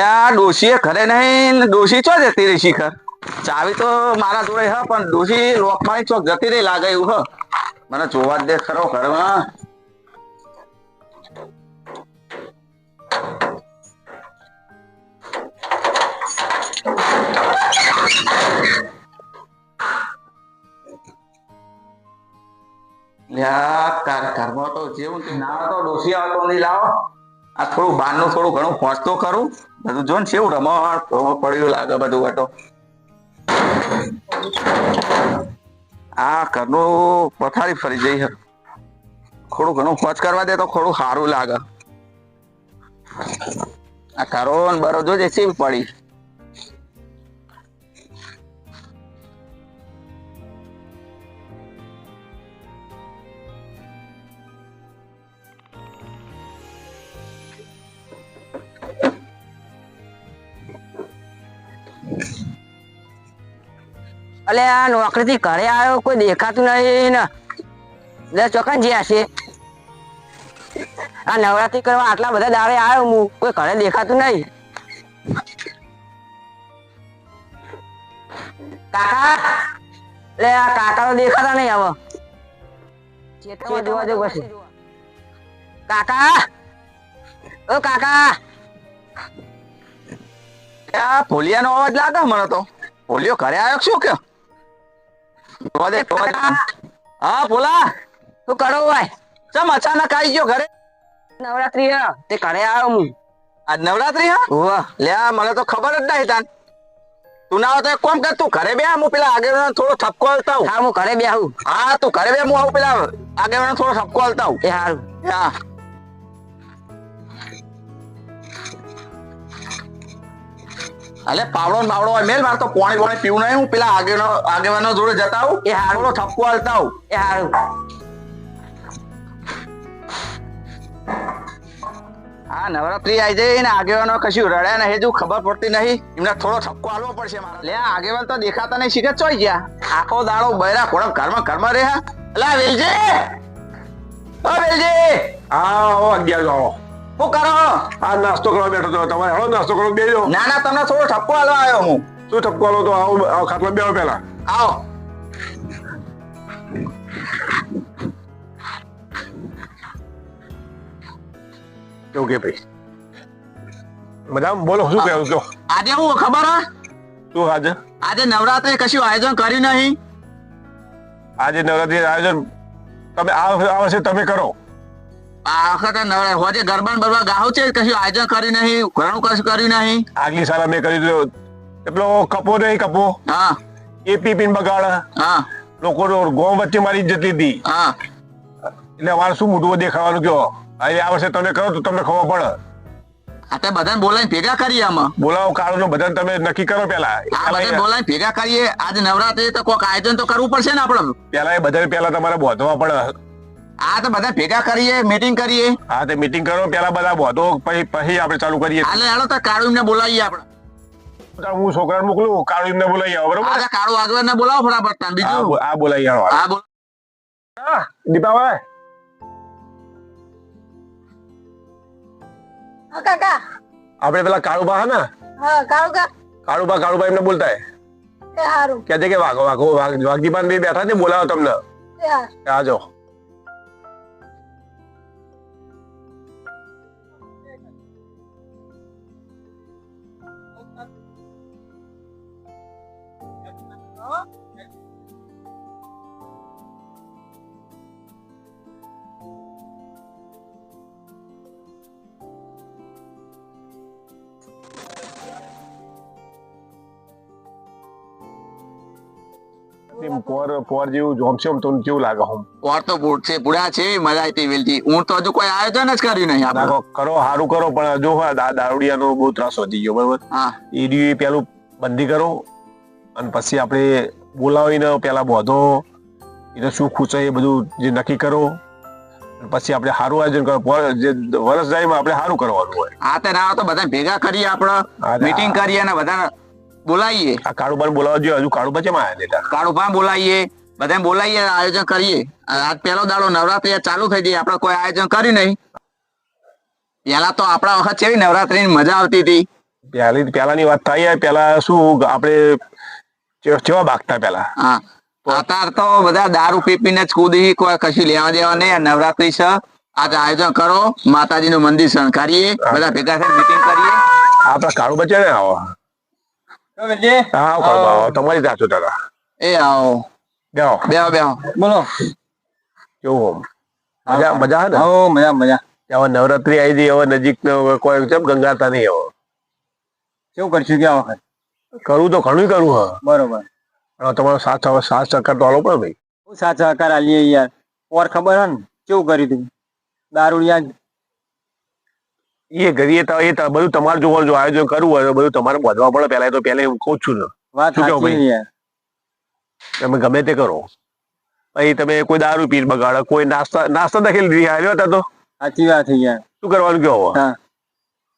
આ ડોશીએ ઘરે નહીં, ડોશી ચો જતી રહી શિખર? ચાવી તો મારા જોડે હ, પણ ડોશી લોકમાની ચોક જતી રહી લાગે એવું હ. મને જોવા જ દે ખરો ઘરમાં. લ્યા કાર ઘરમાં તો જેવું ના તો ડોશી આવતો નહીં લાવો. આ થોડું બહારનું થોડું ઘણું પહોંચતો કરું. બધું જો ને કેવું ભમણ પડ્યું લાગે બધું હતો આ ઘરનું પથારી ફરી જઈ થોડું ઘણું ખોચ કરવા દે તો થોડું સારું લાગે. આ ને બરો જો ચીવ પડી. અલે આ નોકરી થી ઘરે આવ્યો કોઈ દેખાતું નહીં ને. લે ચોકન જ્યાં છે આ નવરાત્રી કરવા આટલા બધા દાડે આવ્યો હું કોઈ ઘરે દેખાતું નહીં. કાકા લે આ કાકા તો દેખાતા નહીં હવે. ચેતવા જોવા જો પછી કાકા ઓ કાકા. આ ભોલિયાનો અવાજ લાગે મને તો. ભોલિયો ઘરે આવ્યો શું કે? દે, હા બોલા. શું કરો ભાઈ? ચમ અચાનક આવી ગયો ઘરે? નવરાત્રી હે. તે ઘરે આવ્યો હું. આજ નવરાત્રી હા? વાહ લ્યા મને તો ખબર જ નહીં તાન. તું ના તો કોમ કર તું ઘરે બે હું પેલા આગેવાન થોડો ઠપકો હાલતા હું હા હું ઘરે બેહું. હા તું ઘરે બે હું આવું પેલા આગેવાન થોડો ઠપકો હાલતા હું એ હારું. હા. અલે પાવડો ને બાવડો હોય મેલ માર તો પાણી પાણી પીવું નહીં. હું પેલા આગેવાનો આગેવાનો જોડે જતા આવું. એ હારો. ઠપકો હાલતા આવું. એ હારું. હા નવરાત્રી આવી જઈ ને આગેવાનો કશું રડ્યા નહીં હજુ ખબર પડતી નહીં. એમને થોડો ઠપકો આલવો પડશે મારે. લે આગેવાન તો દેખાતા નહીં શીખે ચોઈ ગયા. આખો દાડો બૈરા ખોડમ ઘરમાં ઘરમાં રહ્યા. અલા વેલજી! ઓ વેલજી! આવો અગિયાર આવો શું કરો? આ નાસ્તો કરવા બેઠો તો તમારે હળો નાસ્તો કરો બેજો. ના ના તમને થોડો ઠપકો આલવા આવ્યો હું. શું ઠપકો આલો તો? આવો આવો ખાટલો બેહો પેલા આવો. કેવું કે ભાઈ? મજામાં? બોલો શું કહેવું કહો આજે હું ખબર હા? શું આજે? આજે નવરાત્રી કશું આયોજન કર્યું નહીં. આજે નવરાત્રી આયોજન તમે આ વર્ષે તમે કરો. આ નવરા હોજે ગરબા ને બરબા ગાવ છે? કશું આયોજન કર્યું નહીં? ઘણું કશું કર્યું નહીં? આગલી સાલ મેં કરી દીધો. એટલો કપો નહીં કપો. હા. એ પી બગાડ. હા. લોકો ગોમ વચ્ચે મારી જતી હતી હા. એટલે અમારે શું મોટું દેખાવાનું કયો હવે આ વર્ષે તમે કરો તો તમને ખબર પડે. આ તે બધાને બોલાવીને ભેગા કરીએ આમાં. બોલાવો કાળો બધાને તમે નક્કી કરો પેલા આ બધાને બોલાવીને ભેગા કરીએ. આજે નવરાત્રી તો કોઈક આયોજન તો કરવું પડશે ને આપણે. પેલા એ બધાને પેલા તમારે બોધવા પડે. આ તો બધા ભેગા કરીએ મીટિંગ કરીએ. હા તે મીટિંગ કરો પેલા બધા બોધો પછી પછી આપણે ચાલુ કરીએ. હાલે હાલો તો કાળુ એમને બોલાવીએ આપણે. હું છોકરાને મોકલું કાળુ એમને બોલાવી આવો બરોબર? કાળુ આગળ ને બોલાવો ફટાફટ તાન બીજું આ બોલાવી આવો આ બોલ. હા કાકા. આપણે પેલા કાળુબા હે ને? હા કાળુબા કાળુબા એમને બોલતા હે એ હારું. કે કે વાઘો વાઘો વાઘ- વાઘજીપાન બે બેઠા છે બોલાવો તમને. આજો એમ પોર પોર જેવું જોમશે આમ તમને કેવું લાગે હું ઓર તો બુટ છે પૂરા છે મજા આવી વેલજી હું તો હજુ કોઈ આયોજન જ કર્યું નહીં આપણે. કરો સારું કરો પણ જો હા દારૂડિયાનો બહુ ત્રાસ વધી ગયો બરોબર? હા. એ પેલું બંધી કરો અને પછી આપણે બોલાવીને પેલા બોધો એને શું ખૂચે એ બધું જે નક્કી કરો પછી આપણે સારું આયોજન કરો. પર- જે વર્ષ જાય આપણે સારું કરવાનું હોય. આ તે ના તો બધા ભેગા કરીએ આપણે હા, મીટિંગ કરીએ અને બધા બોલાવીએ આ કાળુબાને બોલાવવા જોઈએ હજુ કાળુબા કેમ આવ્યા દેતા કાળુભા બોલાવીએ બધા બોલાવીએ આયોજન કરીએ. આજ પહેલો દાડો નવરાત્રી ચાલુ થઈ ગઈ આપણે કોઈ આયોજન કર્યું નહીં. પેલા તો આપણા વખત કેવી નવરાત્રી મજા આવતી હતી. પહેલી પહેલાની વાત થાય પેલા શું આપણે કેવા ભાગતા પેલા હા. અત્યારે તો બધા દારૂ પી પીને જ કૂદી કોઈ કશું લેવા દેવા નહીં. નવરાત્રી છે. આજે આયોજન કરો. માતાજીનું મંદિર શણગારીએ. બધા ભેગા થઈને મીટિંગ કરીએ. આપણા કાળુ બચ્ચા ને આવો હા આવો તમારી છો દાદા એ આવો બેહો બેહો બેહો બોલો કેવું મજા મજા હે હો મજા મજા હવે નવરાત્રી આવી ગઈ હવે નજીક કોઈ કેમ ગંગાતા નહીં હવે કેવું કરશું કે વખત કરવું તો ઘણું કરવું હા બરોબર તમારો સાથ હવે સાથ સહકાર તો આલો પડે ભાઈ સાથ સહકાર આલીએ યાર ઓર ખબર હે ને કેવું કર્યું તું દારૂડિયા એ તો એ બધું તમારે જોવાનું જો આયોજન કરવું હોય તો બધું તમારે બાંધવા પડે પેલા તો પેલા હું કહું છું ને. તમે ગમે તે કરો. પછી તમે કોઈ દારૂ પીને બગાડો કોઈ નાસ્તા નાસ્તા દખેલ દીધી આવ્યો હતા તો? સાચી વાત છે યાર. શું કરવાનું કયો હવે? હા.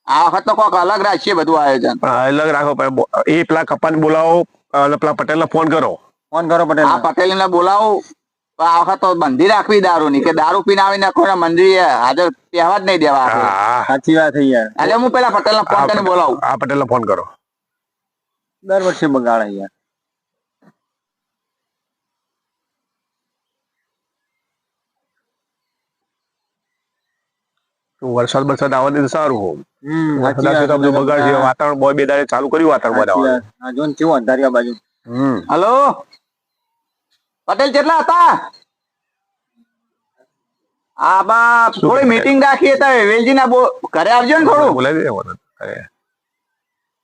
આ વખત તો કોઈક અલગ રાખીએ બધું આયોજન. અલગ રાખો એ પેલા કપ્પાને બોલાવો પેલા પટેલને ફોન કરો. ફોન કરો પટેલ આ પટેલ ને બોલાવો આ વખત તો બંધી રાખવી દારૂ ની કે દારૂ પીને આવી નાખો ને મંદિરે હાજર પહેવા જ નહીં દેવા સાચી વાત યાર. એટલે હું પેલા પટેલ ને ફોન કરીને બોલાવું. હા પટેલ ફોન કરો. દર વર્ષે બગાડે યાર. વરસાદ વરસાદ બરસાદ આવે તો સારું હોમ તો બધું બગાડ છે વાતાવરણ બોય બે દાડે ચાલુ કર્યું વાતાવરણ બનાવવાનું હા, જો કેવું અંધારિયા બાજુ. હમ. હલો? પટેલ કેટલા હતા? આ બા થોડી મીટિંગ રાખી હતા વેલજી ના ઘરે આવજો ને થોડું. બોલાવી દે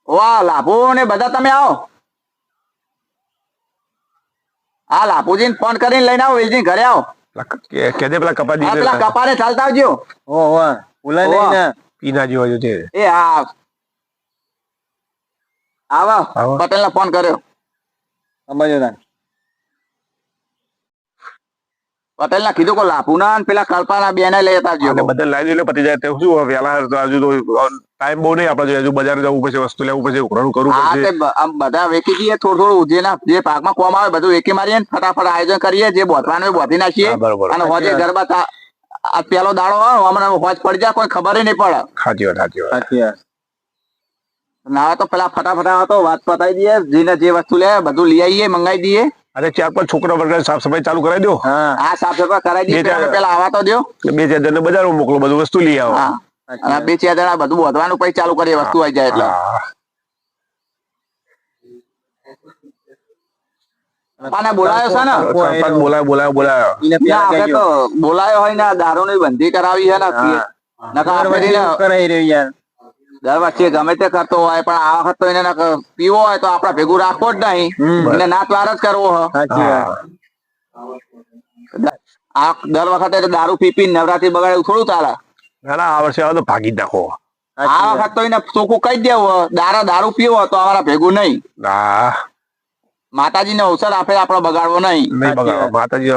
વાહ લાભો ને બધા તમે આવો. હા લાભુજી ને ફોન કરીને લઈને આવો વેલજી ઘરે આવો. કે- કેજે પેલા કપા દીધા પેલા કપા ને ચાલતા આવજો. ઓ વાહ. ભૂલાય લઈને. ને પીના જેવા જો છે એ હા આવા આવો. પટેલ ને ફોન કર્યો. સમજો તાન પટેલ ના કીધું કે લાપુના ને પેલા કલ્પાના બેને લઈ જતા આવજો અને બધા લઈ એટલે પતી જાય તે શું હવે વહેલા તો ટાઈમ બહુ નહીં આપણે હજુ બજાર જવું પડશે વસ્તુ લેવું પછી ઉઘરાણું કરવું હા પડશે. આમ બધા વેકી દઈએ થોડું થોડું જેના જે પાકમાં કોમ આવે બધું વેકી મારીએ ને ફટાફટ આયોજન કરીએ જે બોધવાનું બોતી નાખીએ. અને હોજે ગરબા આ પેલો દાડો હોય હમણાં હોજ પડી જાય કોઈ ખબર નહીં પડે. સાચી વાત સાચી વાત. સાચી વાત. ના તો પેલા ફટાફટ આવે તો વાત પતાવી દઈએ જેને જે વસ્તુ લે બધું લઈ આવીએ મંગાવી દઈએ. અરે ચાર પાંચ છોકરા વર્ગ સાફ સફાઈ ચાલુ કરાવી દો. હા. સાફ સફાઈ કરાવી દઈએ પેલા આવા તો દો બે ચાર જણ બજારમાં મોકલો બધું વસ્તુ લઈ આવો. બે ચાર જણા બધું વધવાનું પછી ચાલુ કરીએ વસ્તુ આવી જાય એટલે. બોલાયો છે ને? સરપંચ બોલાયો. બોલાયો બોલાયો ઈને ના, પેલા આપણે કહેજો. તો બોલાયો હોય ને દારૂ ની બંધી કરાવી છે ને દર વચ્ચે ગમે તે કરતો હોય પણ આ વખત તો એને પીવો હોય તો આપડે ભેગું રાખવો જ નહીં. એને નાતવાર જ કરવો. આ દર વખતે દારૂ પી પી નવરાત્રી બગાડે થોડું ચાલે. ના આ વર્ષે આવે તો ભાગી જ નાખો. આ વખત તો એને ચોખ્ખું કહી દેવું દારા દારૂ પીવો તો અમારા ભેગું નહીં. માતાજી ને અવસર આપે આપણે બગાડવો નહીં.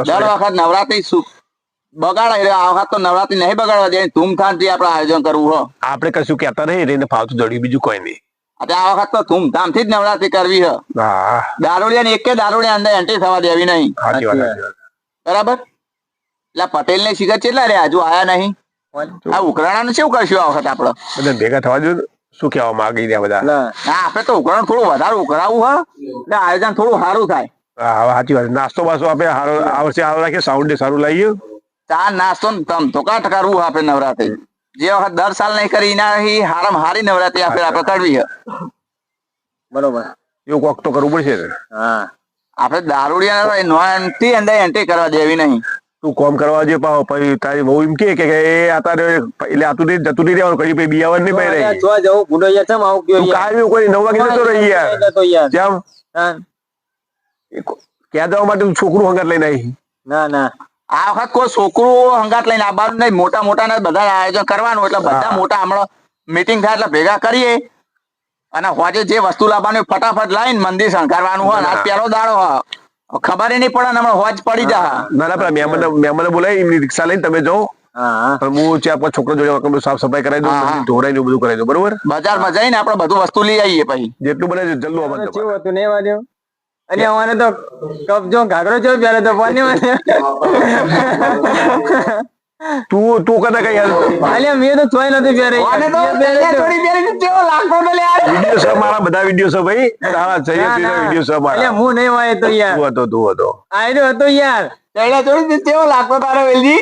દર વખત નવરાત્રી બગાડે આ વખત તો નવરાત્રી નહીં બગાડવા દે ધૂમધામથી આપણે આયોજન કરવું હ. આપણે કશું કહેતા નહીં એને ફાવતું જડ્યું બીજું કોઈ નહીં. આ વખત તો ધૂમધામથી જ નવરાત્રી કરવી હ. દારૂડિયા ને એક દારૂડિયા અંદર એન્ટ્રી થવા દેવી નહીં. બરાબર? એટલે પટેલ ને શિખર કેટલા રહ્યા? હજુ આયા નહીં. આ ઉઘરાણા નું શું કરશું આ વખત આપડે બધા ભેગા થવા જો શું કહેવા માંગી રહ્યા બધા? ના આપડે તો ઉઘરાણું થોડું વધારે ઉઘરાવું હ. એટલે આયોજન થોડું સારું થાય. હા સાચી વાત. નાસ્તો બાસ્તો આપણે હારો આ વર્ષે રાખીએ સાઉન્ડ સારું લાવીએ. ચા નાસ્તો ને તમ તો કાટ કરવું આપણે નવરાત્રી. જે વખત દર સાલ નહીં કરી એના હારામાં હારી નવરાત્રી આપણે આપણે કરવી હ. બરોબર. એવું કોક તો કરવું પડશે ને. હા. આપણે દારૂડિયા નોનથી અંદર એન્ટ્રી કરવા દેવી નહીં. તું કોમ કરવા જે પાવ પછી તારી બહુ એમ કે કે કે એ આતા રે એટલે આતું નહીં જતું નહીં રહેવાનું કઈ પછી બિયાવર નહીં ભાઈ રહી. જો જવું ભૂલો યાર ચમ આવું કયો તું યાર કાલ કોઈ નવ વાગે જતો રહી યાર. જતો યાર. જેમ. હા. ક્યાં જવા માટે તું છોકરું હંગાત લઈને આવી? ના ના. આ વખત કોઈ છોકરું હંગાત લઈને આવવાનું નહીં મોટા મોટા ને બધા આયોજન કરવાનું એટલે બધા મોટા હમણાં મીટિંગ થાય એટલે ભેગા કરીએ. અને હોજે જે વસ્તુ લાવવાની ફટાફટ લાવીને મંદિર શણગારવાનું હોય ને. આજ પહેલો દાડો હોય. ખબર નહીં પડે ને હમણાં હોજ પડી જા ના ના પેલા મહેમાન મહેમાન બોલાવી એમની રિક્ષા લઈને તમે જાઓ. હા હા. પણ હું ત્યાં પાંચ છોકરો જોડે સાફ સફાઈ કરાવી દઉં ધોરાઈ દઉં બધું કરાવી દઉં બરોબર? બજારમાં જઈને આપણે બધું વસ્તુ લઈ આવીએ પછી. જેટલું બને જલ્દુ આવવાનું અને અમારે તો કબજો ઘાઘરો છે પેલો તો પાણી તું તું કદા કઈ યાર? અલ્યા મેં તો ચોય નતું પહેરે અને તો થોડી પેલી તો લાખો તો યાર. વિડિયો છે મારા બધા વિડિયો છે ભાઈ. તારા જયંતિના ના. વીડિયો છે એટલે મારા હું નહીં હોય તો યાર. તું હતો તું હતો. આયો હતો યાર. તેડે થોડી તેવો લાખો તારો વેલજી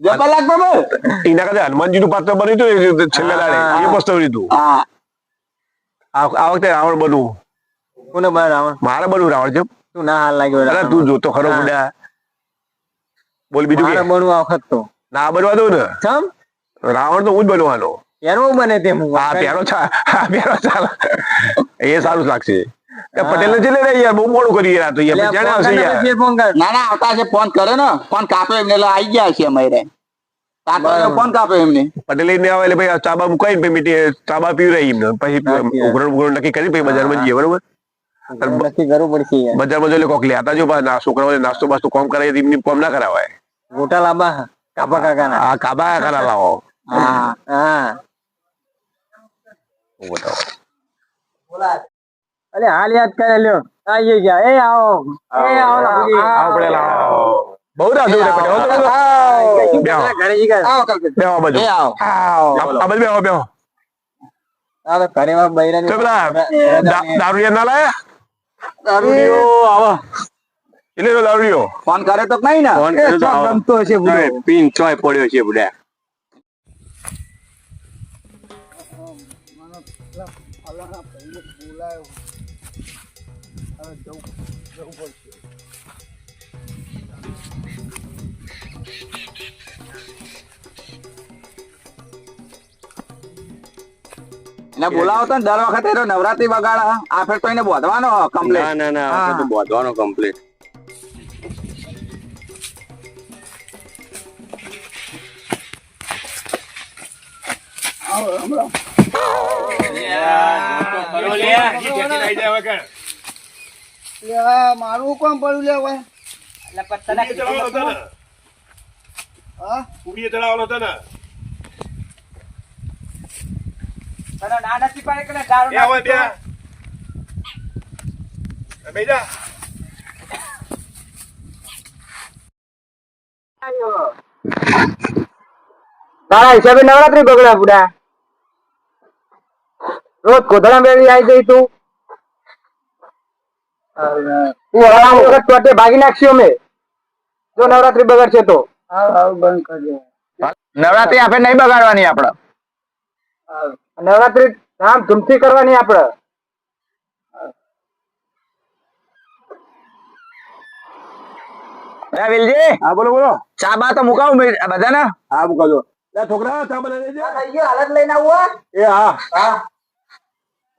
જબર લાખો બોલ એના કદા હનુમાનજી નું પાત્ર બની તો છેલ્લા રીતે દાડે. એ કર્યું આ આ વખતે રાવણ બનવું. કોને બાર રાવણ મારે બનવું રાવણ છે. તું ના હાલ લાગ્યો અરે તું જોતો ખરો. બુડા. બોલ બીજું મારે કે? બનવું આ વખત તો. ના બનવા દઉં ને? ચમ? રાવણ તો હું જ બનવાનો. પેરો બને તેમ હા. પેરો છા હા પેરો ચાલ એ સારું લાગશે. પટેલ ને રે યાર બહુ મોડું કરી રહ્યા તો યાર જાણે આવશે ફોન યાર. કરે. ના ના આવતા છે ફોન કરે ને. ફોન કાપે એમને એટલે આવી ગયા છે અમારે. ફોન એમને. પટેલ ને આવે એટલે ભાઈ ચાબા મુકાઈ રહી ચાબા પીવરાઈ એમને. પછી. ઉઘરણ ઉઘરણ નક્કી કરી પછી બજારમાં જઈએ બરોબર? નક્કી કરવું પડશે બજારમાં જો કોક લેતા જો પાછા નાસ્તો બાસ્તો કોમ કરે એમની કોમ ના કરાવાય. ગોટા લાંબા કાપા કાકા ના કાબા કરા લાવો. હા હા. બતાવો. અરે હાલ યાદ કરે લ્યો. આઈએ ગયા. એ આવો. એ આવો આવો પટેલ આવો બહુ રાહ જોઈ રહ્યા પટેલ હો તમે. બેહો. ઘરે જી ગયા. આવો કલ્પેશ. બેહો બાજુ. એ આવો. આ આ બાજુ બેહો બેહો. આ તો ઘરે માં બૈરાની તો પેલા દા- દારૂડિયા ના લાયા? દારૂડિયો આવા. એટલે તો દારૂડિયો. ફોન કરે તો નહીં ને? કરે તો ગમતો હશે બુડો. પીન ચોય પડ્યો છે બુડા. એને બોલાવો તો દર વખતે એનો નવરાત્રી બગાડા આ ફેર તો એને બોધવાનો કમ્પ્લીટ ના ના ના તો બોધવાનો કમ્પ્લીટ મારું કોણ પડ્યું લે હવે. હા? તારા હિસાબે નવરાત્રી બગડ્યા બુડા. રોજ કોથળા મેળવી આવી જઈ તું. તું હરામ વખત ટોટે ભાગી નાખશું અમે. જો નવરાત્રી બગડશે તો. નવરાત્રી આ ફેર નહીં બગાડવાની આપડે નવરાત્રી ધામ ધૂમથી કરવાની આપડે અરે હા બોલો બોલો. ચા બા તો મુકાવું મેં. બધાને? હા મૂકાજો. છોકરા ચા બનાવી દેજે થઈ ગયો હાલત લઈને આવું એ હા.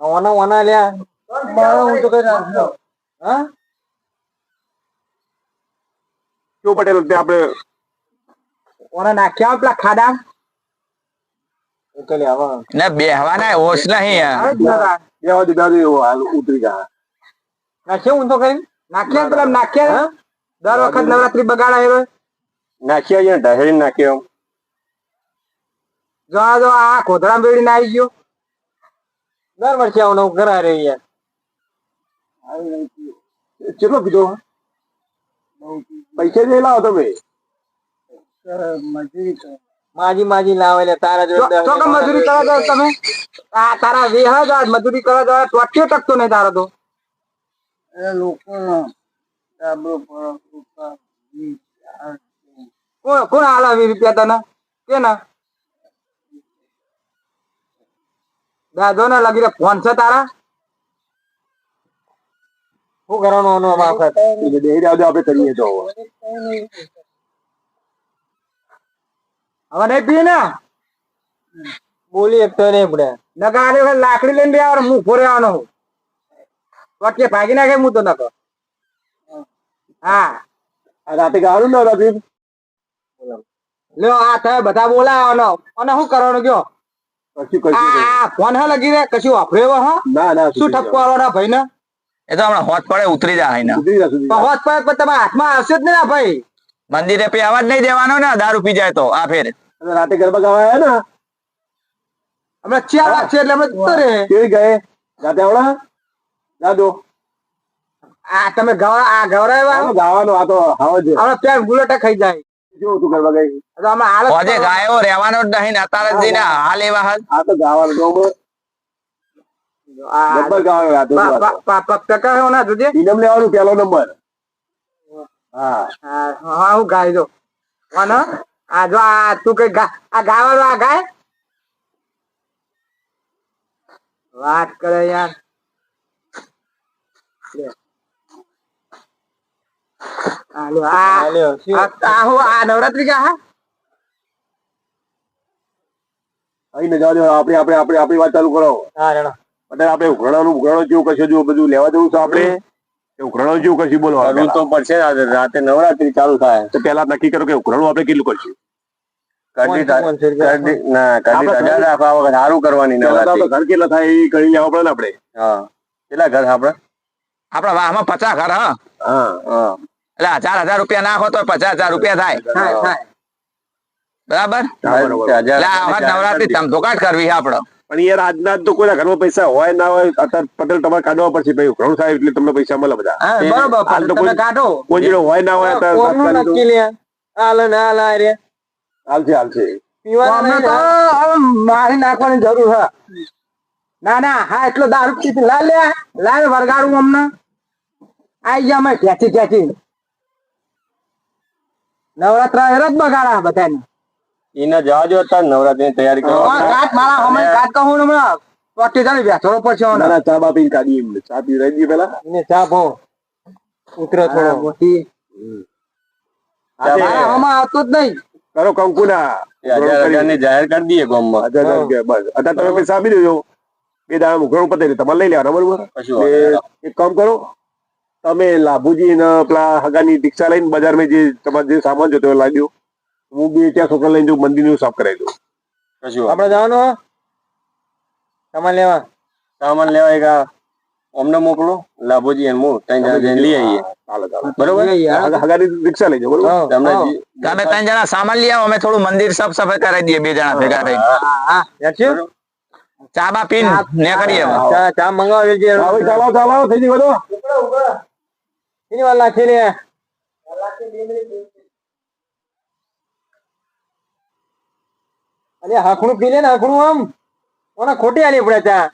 ઓના ઓના લ્યા હું તો કઈ હા. શું પટેલ તે આપણે ઓના નાખ્યા હોય પેલા ખાડા? એટલે હવે ને બેહવાના હોશ નહીં આવે જ બેહવા દે એવો હાલ ઉતરી ગયા નાખ્યા ઊંધો કરી નાખ્યા પેલા નાખ્યા? દર વખત નવરાત્રી બગાડા હવે. નાખ્યા અહીંયા ઢહેરી નાખ્યો જો આ જો આ બેડીને આવી ગયો. દર વર્ષે આવું નવું કરા રે યાર. કેટલો કીધો? પૈસા નહીં લાવો તમે. મજૂરી કરો. માજી માજી લાવે એટલે તારા જોડે તો કે મજૂરી કરવા જાવ તમે? આ તારા વેહ જ મજૂરી કરવા જાવ ટોટ્યો ટકતો નહીં તારો તો. કોણ કોણ હાલ વીસ રૂપિયા તને? કે ના દાદો ને લગી રે ફોન છે તારા? શું કરવાનું આપણે કરીએ તો. હવે નહીં પી ને? બોલી એક તો નહીં પડે. નકા લાકડી લઈને બે હું ફોરે આવવાનો હું ભાગી નાખે હું તો નકો હા. રાતે ગાવાનું ને રાતે લ્યો આ થાય બધા બોલાવાનો અને શું કરવાનું કયો? કશું કશું આ ફોન હા લગી રે કશું વાપરેવો હા? ના ના શું ઠપકો આલવાના ભાઈ ને એ તો હમણાં હોત પડે ઉતરી જાય ને હોત પડે પણ તમારા હાથમાં આવશે જ ને ભાઈ. મંદિરે પે અવાજ નહીં દેવાનો ને દારૂ પી જાય તો આ ફેર. રાતે ગરબા ગાવા આવ્યા ને? અમે ચાર વાગશે એટલે અમે જતો રે. કેવી ગયે? રાતે આવડા? દાદો આ તમે ગવરા આ ગવરાવ્યા ગાવાનો આ તો હાવ જ. હમણાં ત્યાં બુલેટ ખાઈ જાય. જો તું ગરબા ગઈ તો અમે હાલત હોજે ગાયો રહેવાનો જ નહીં ને અત્યારે જ જઈને હાલ એવા હાલ. આ તો ગાવાનું આ નંબર ગાવાનો રાતે પા- પા- પા- પા- ટકા એવો ના જોજે? ઇનામ લેવાનું પહેલો નંબર. હા. હા હું હું ગાય હા કોણ આ જો આ તું કઈ આ ગાવાનો આ ગાય? વાત કરે યાર. લે. આ આ આ- આ નવરાત્રી કા હા? અહીં ને જવા આપણે આપણે આપણે આપણી વાત ચાલુ કરો. હા રેડો. અત્યારે આપણે ઉઘરાણાનું ઉઘરાણું જેવું કશું જો બધું લેવા દેવું છે આપણે? ઉઘરાણું જેવું કશું બોલો કરવું તો પડશે રાતે નવરાત્રી ચાલુ થાય. તો પેલા નક્કી કરો કે ઉઘરાણું આપણે કેટલું કરશું? સારું કરવાની ઘર કેટલા થાય એ ગણી લેવા પડે ને આપણે. હા. કેટલા ઘર આપડે આપડા વાહમાં પચાસ ઘર હા. હા. હા. એટલે હજાર હજાર રૂપિયા નાખો તો પચાસ હજાર રૂપિયા થાય. બરાબર? નવરાત્રી ધમધોકાટ કરવી આપડે પણ યાર આજના તો કોઈના ઘરમાં પૈસા હોય ના હોય અત્યારે પટેલ તમારે કાઢવા પડશે ભાઈ. ઘણું થાય એટલે તમને પૈસા મળે બધા. હા એ બરોબર તમે કોઈ- કાઢો. કોઈ હોય ના હોય હાલશે હાલશે મારી નાખવાની જરૂર હે ના ના હા એટલો દારૂ પીધી લા લે લા વરગાડું અમને. આઈ ગયા અમે ઠેચી ઠેચી નવરાત્રા હેર જ બગાડા બધાને. એને જવા જો અત્યારે નવરાત્રી તૈયારી કરો હા, કાટ મારા અમે કાટ કહું હમણાં. ચોટી જાણે બેઠો પછી ના ના ચા બા પીને કાઢી એમને ચા પી રહી દઈએ પેલા? એને ચા ભો. ઉતરો થોડો મોટી. મારા આમાં આવતું જ નહીં. કરો કંકુ ના એ હજાર હજારની જાહેર કરી દઈએ ગામમાં. બસ. અત્યારે તમે પૈસા આપી દેજો બે દાડા ઉઘરાણું પતે તમારે લઈ લેવાના બરોબર. એક કામ કરો. તમે લાભુજી ને પેલા હગાની દીક્ષા લઈને બજારમાં જે તમારે જે સામાન જોતો દો હું બે ત્યાં છોકરા લઈને જઉં મંદિરનું સાફ કરાવી દઉં. કશું આપણે જવાનું સામાન લેવા. સામાન લેવા એક અમને મોકલો લાભોજી અને હું ત્રણ જણા જઈને લઈ આવીએ. બરોબર? રિક્ષા લઈ જાઓ તમે ત્રણ જણા સામાન લઈ આવો અમે થોડું મંદિર સાફ સફાઈ કરાવી દઈએ બે જણા ભેગા? ચા બા પીન ને કરીએ ચા ચા મંગાવી લેજે હા, ભાઈ, ચાલો ચાલો થઈ ગયું બધું? એની વાર લાખી લે અરે હાખણું પી લે ને હાખણું આમ. ઓને ખોટી આલી પડે ત્યાં.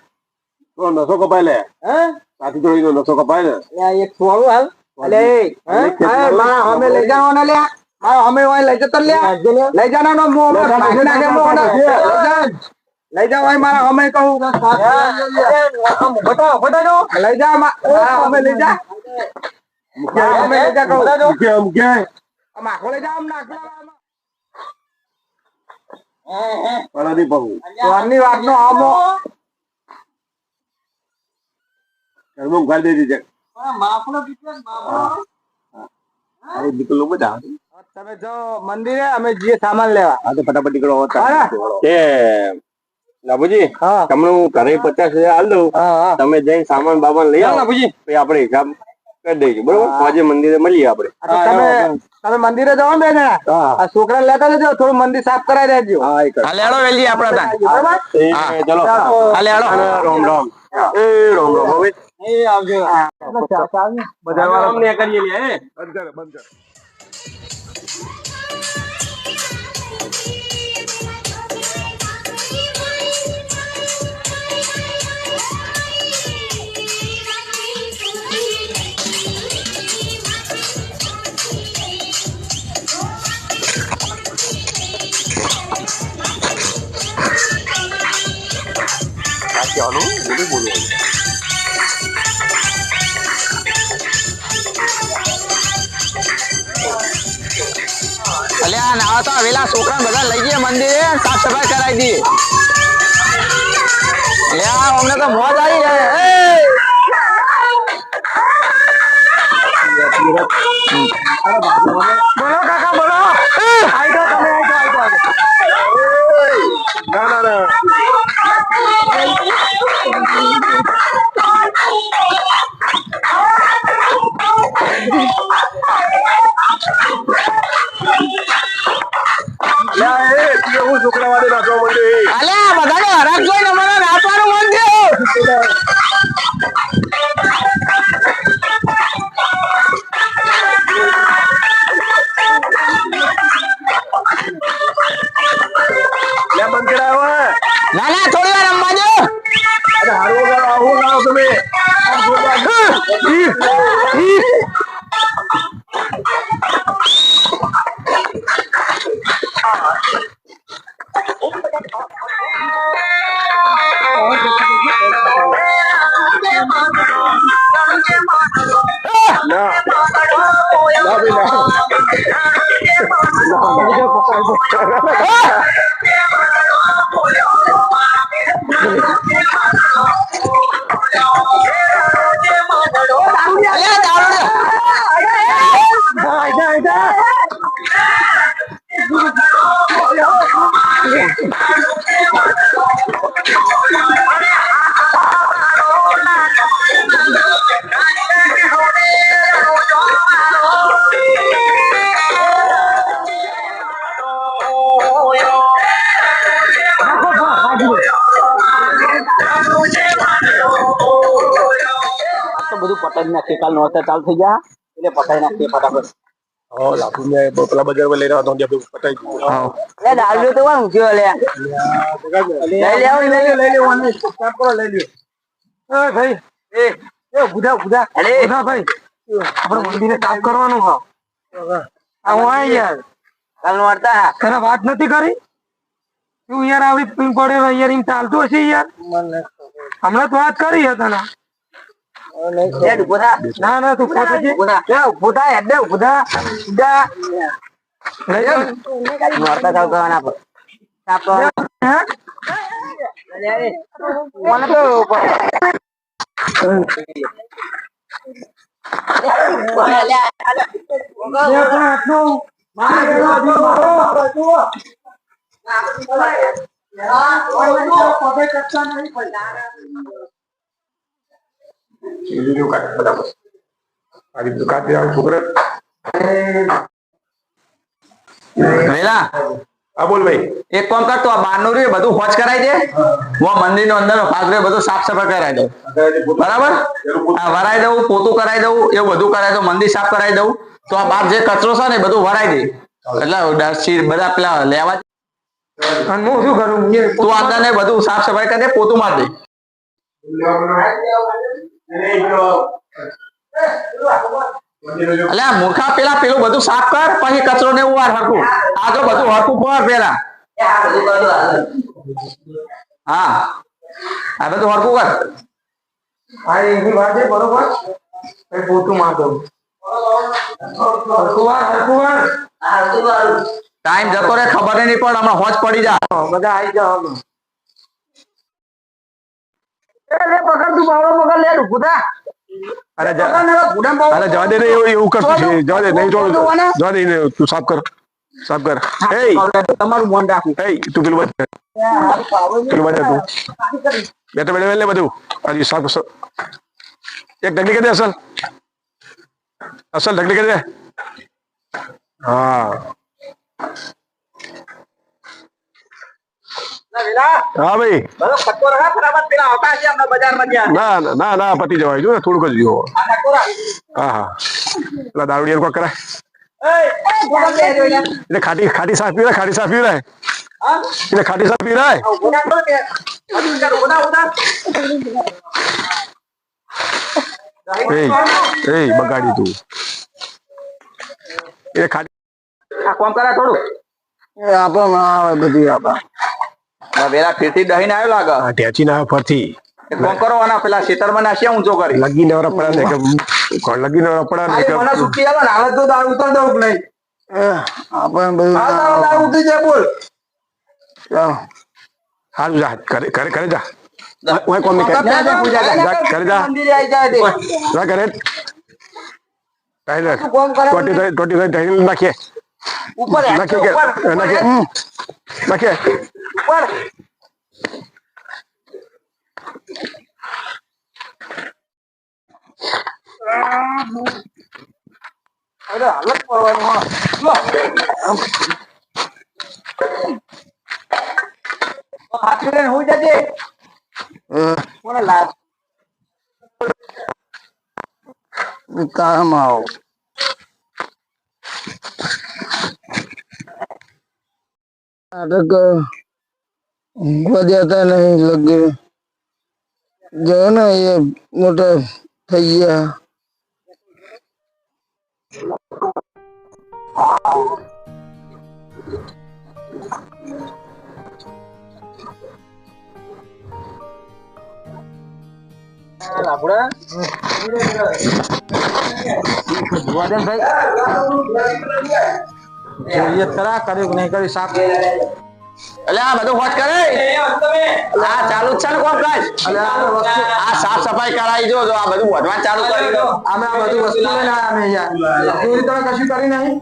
તો નસો કપાય લે. હા? સાથી જોડીનો નસો કપાય લે આ એક સોળું હાલ. અલે હા? મારા અમે લઈ જવાના લે મારા અમે ઓય લઈ જતો લે લઈ જવાનો નો. મો ભાગી નાખે નો ઓને. લઈ જા. લઈ મારા અમે કહું. બતાવો બતાવો લઈ જા મા- મારા અમે લઈ જા. મુખ્ય અમે લઈ જા કહું. મુખ્ય મુખ્ય આમ લઈ જા આમ નાખલા પણ બહુ ચોરની વાતનો આમો ઘરમાં ઉઘાડી દેજે છે નીકળો બધા તમે જો મંદિરે અમે જે સામાન લેવા. હા તો ફટાફટ નીકળો હવે હા. તમને હું ઘરે પચાસ હજાર આલ દઉં. તમે જઈને સામાન બામાન લઈ આવો. બાબુજી આપડે આપણે હિસાબ કરી દઈશું બરોબર? આજે મંદિરે મળીએ આપડે તમે તમે મંદિરે જવા બે ને આ છોકરા લેતા જજો થોડું મંદિર સાફ કરાવી દેજો. હા હેડો વેલજી આપડા તાન બરાબર? ચલો. હાલે હેડો રોમ રામ. એ રોમ રોમ. હવે એ આવજો. બધા અમને કરીએ લે બંધ કર બંધ કર. અલ્યા નાવા તો આવેલા છોકરા બધા લઈ ગયા મંદિરે સાફ સફાઈ કરાવી દઈએ અલ્યા અમને તો મોજ આવી રહે. બધું પટાઈ નાખીએ કાલ નોરતા ચાલુ થઈ ગયા. એટલે પટાઈ નાખીએ ફટાફટ એ ભાઈ આપણે મંદિરે કામ કરવાનું હા. આ હું આય યાર. કાલ નોરતા. તને વાત નથી કરી? તું યાર આવડી પડે યાર એમ ચાલતું હશે યાર. હમણાં તો વાત કરી હે તને. હેડ ઊભો થા. ના ના તું ઊભો થા. હેડ ઊભો થા. સીધા કરવાના આપણે. સાફ કરવાના. હે? મને તો આટલું મારે પેલા બી મારો જુઓ. પગે કચ્ચા નહીં પડ્યા. બીજું કાંઈ બરાબર. આ રીતનું કાંઈ આ છોકરા વેલા હા બોલ ભાઈ. એક કામ કર તો આ બહારનું રે બધું હોજ કરાવી દે. હું મંદિર નો અંદર ભાગ રહ્યો બધું સાફ સફાઈ કરાવી દઉં. બરાબર? આ વરાઈ દઉં પોતું કરાવી દઉં એવું બધું કરાવી દઉં મંદિર સાફ કરાવી દઉં. તો આ બાર જે કચરો છે ને બધું વરાઈ દે. એટલે બધા પેલા લેવા અને હું શું કરું? તું ને બધું સાફ સફાઈ કરી દે પોતું માર દે. આ મૂર્ખા પેલા પેલું બધું સાફ કર પછી કચરો ને ઉવાર હરખું આ તો બધું હરખું પર પેલા. હા આ બધું હરખું કર હા એની વાત છે બરોબર એ પોતું માં દઉં હરકુવાર. ટાઈમ જતો રે ખબર નહીં પણ હમણાં હોજ પડી જા બધા આવી જાઓ હવે. લે પકડ તું બાવળો પકડ લે અરે જવા દે એવું એવું કરતું છે જવા દે નહીં જોડે જવા દે તું સાફ કર સાફ કર. એ તમારું મન રાખું. એ તું પેલું બાજુ પેલું બાજુ તું. બેઠા બેઠા લે બધું. હજી સાફ કર. એક ઢગલી કરી દે અસલ. અસલ ઢગલી કરી દે. હા હા ભાઈ બધો ખટકો રાખા ફટાફટ પેલા આવતા છે હમણાં બજારમાં ભાઈ. ના ના, ના ના પતી જવાય જો ને થોડુંક જ જો આ ખટકો રાખ. હા હા. પેલા દારૂડિયા કોક કરાય. એટલે ખાટી ખાટી સાફ પીરાય ખાટી સાફ પીરાય હા? એટલે ખાટી સાફ થા. એ એ બગાડી તું. એ ખાટી કોમ કરા થોડું. એ આપણે આવે બધી આપણે આ વેલા ફીરથી દહીને આવ્યો લાગે. આ ઢેચી ના ફરથી. એક કોમ પેલા ખેતરમાં નાખ્યા ઊંચો કરી. લગી ને રપડા ને કોણ લગી ને રપડા ને મને સુખી આવે ને હાલત તો દાળ ઉતર દઉં નહીં? આપણે બધું હાલ તારો ઉતરી જાય બોલ. હાલ જા કરે કરે કરે જા. ઓય કોમ નહીં જા, કરે જા મંદિરે આવી જાય તે. જા કરે? ટાઈલર ટોટી ટોટી નાખીએ. ઉપર હેઠ, નાખીએ કે ઉપર, નાખીએ ઉપર, નાખીએ ઉપર. અરે હાલત પડવાનું હા લો. હાથી લઈને હુઈ જજે. એ કોને લાગ કામ આવો નાટક ઊંઘવા દેતા નહીં લગે જો ને એ મોટા થઈ ગયા જોઈએ ખરા કર્યું કે નહીં કરી સાફ એટલે આ બધું વોચ કરે? આ ચાલુ છે ને કોમકાજ? અલે આ આ સાફ સફાઈ કરાવી જો જો આ બધું વધવા ચાલુ કરી દો. અમે આ બધું વસ્તુ લઈને આવ્યા અમે યાર ચોરી તમે કશું કરી નહીં?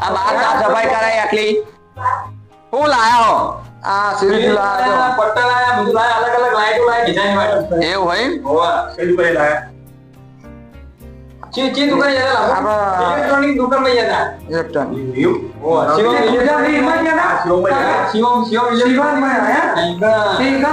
આ બહાર સાફ સફાઈ કરાવી આટલી. હું લાયા આ સીરી લાયા એવું હોય આપણે એક ટન શિવમ શિવમ શિવમ શિવમ શિવમ